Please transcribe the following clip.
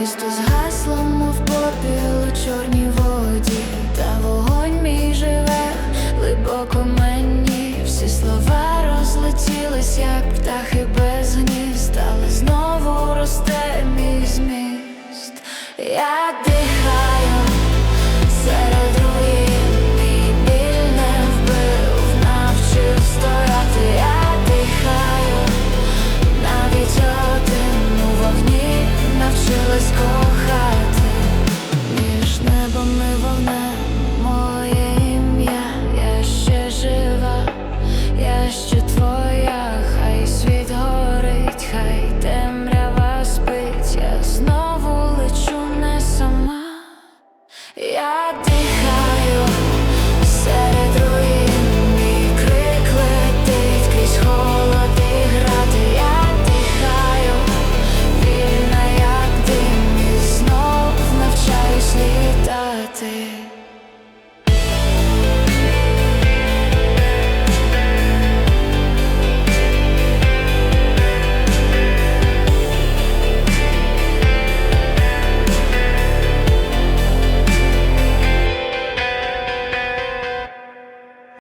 Місто згасло, мов попіл у чорній воді, та вогонь мій живе глибоко мені. Всі слова розлетілись, як птахи без гнізд, але знову росте мій зміст. Я Я